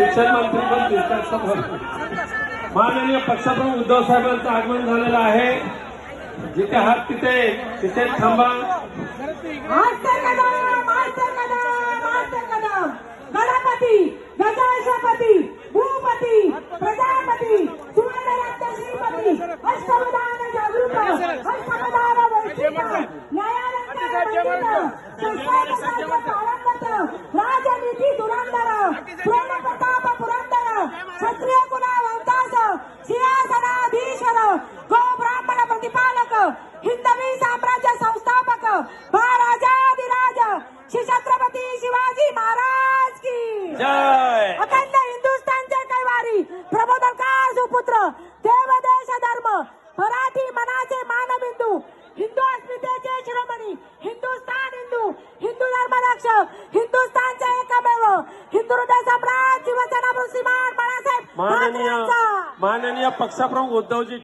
शिक्षण मंत्री पण दिसतात समोर. माननीय पक्षप्रमुख उद्धव साहेबांचं आगमन झालेलं आहे. जिथे हात तिथे तिथे थांबा. गणपती गजाशपती भूपती प्रजापती श्रीपती अष्टवधान जागृत अष्टवधान वैशिष्ट न्यायालंकार वंदित संस्थापकांच्या प्रारंभत राजनीती धुरंधर जय. अखंड हिंदुस्थानचे कैवारी प्रबोधनकार सुपुत्र? देवदेश धर्म. मराठी मनाचे मानबिंदू हिंदू अस्मितेचे शिरोमणी हिंदुस्थान हिंदू हिंदू धर्म रक्षक हिंदुस्थानचे एकमेव हिंदू हृदय सम्राट शिवसेना श्रीमान बाळासाहेब माननीय ठाकरेंचा. माननीय पक्षप्रमुख उद्धवजी